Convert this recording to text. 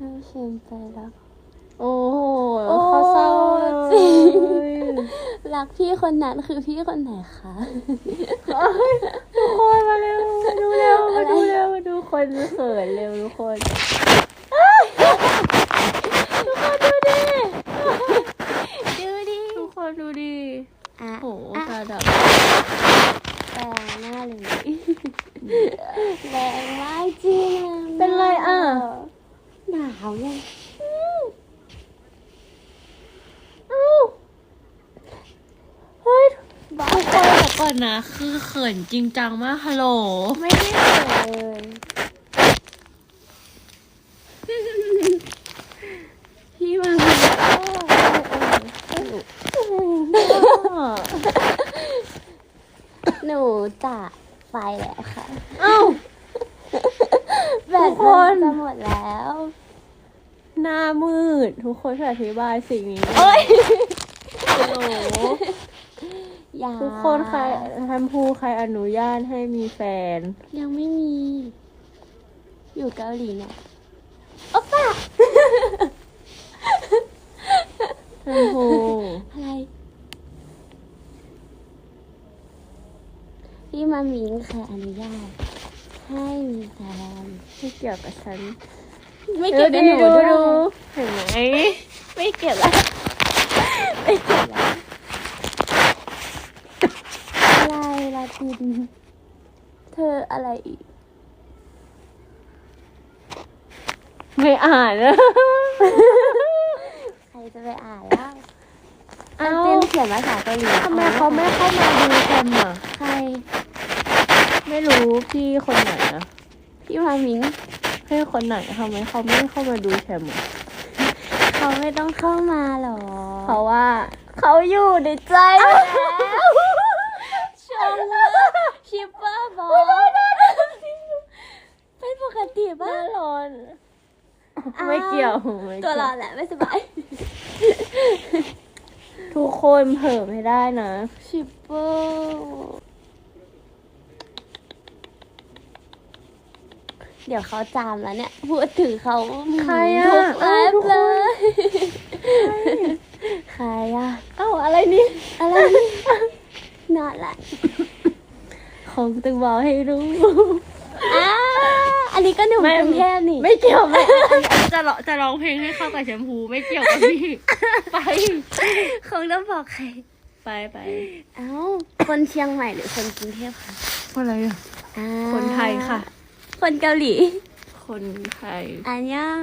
น้ำเค็มไปแล้ว โอ้โหโอ้เขาเศร้าจริงเลยรักพี่คนนั้นคือพี่คนไหนคะเอ้ยทุกคนมาเร็วมาดูเร็วอะมาไรดูเร็วมาดูคนเขินเร็วทุกคนทุกคนดูดิ ดูดิ ทุกคนดูดิอะโอ้โหอะตาดับแรงมากเลยแรงมากจริงอะเป็นไรอะ หนาวไงเอ้าเฮ้ยทุกคนแต่ก่อนนะ คือเขินจริงจังมากฮัลโหล ไม่ได้เขินเลยพี่มาหนูจะไปแล้วค่ะ เอ้า แบทุตกคนมันจะหมดแล้ว หน้ามืด ทุกคนช่วยอธิบายสิ่งนี้โอ้ยฮัลโหลอย่าทุกคนใครแชมพูใครอนุญาตให้มีแฟน ยังไม่มี อยู่เกาหลีเนี่ยโอ๊ปป้าแชมพูอะไรพี่มามิงค่ะอนุญาตให้มีแฟนไม่เกี่ยวกับฉัน ไม่เก็บกับหนูดูด้วยดูเห็นไหมไม่เก็บแล้วไม่เก็บแล้วอะไรลาตินเธออะไรอีก ไม่อ่านนะใครจะไปอ่านแล้วเอ้าลาตินเขียนภาษาเกาหลีทำไมเขาไม่เข้ามาดูแชมอะ ใคร ไม่รู้พี่คนไหนอะพี่มามิง พี่คนไหนทำไมเขาไม่เข้ามาดูแชมอะเขาไม่ต้องเข้ามาหรอ เพราะว่าเขาอยู่ในใจแล้วชมชิปเปอร์บอลเป็นปกติหป่ะน้าร้อนอ้าวไม่เกี่ยวไม่ตัวเกี่ยวร้อนแหละไม่สบาย ทุกคนเผลอไม่ได้นะ ชิปเปอร์ เดี๋ยวเขาจามแล้วเนี่ย พูดถึงเขาใครอะทุกไลเอ้าทุฟ์กเลคนยใครอะเอ้าอะไรนี่ อะไรนี่นอนละคงต้องบอกให้รู้อ้าอันนี้ก็หนุ่มไม่กรุงเทพนี่ ไม่เกี่ยวไม่จะร้องจะร้องเพลงให้เข้ากับแชมพูไม่เกี่ยวกับพี่ ไปคงต้องบอกใคร ไปไป เอ้า คนเชียงใหม่หรือคนกรุงเทพคะอะไรอะอ่าคนไทยค่ะ คนเกาหลี คนไทยอันยัง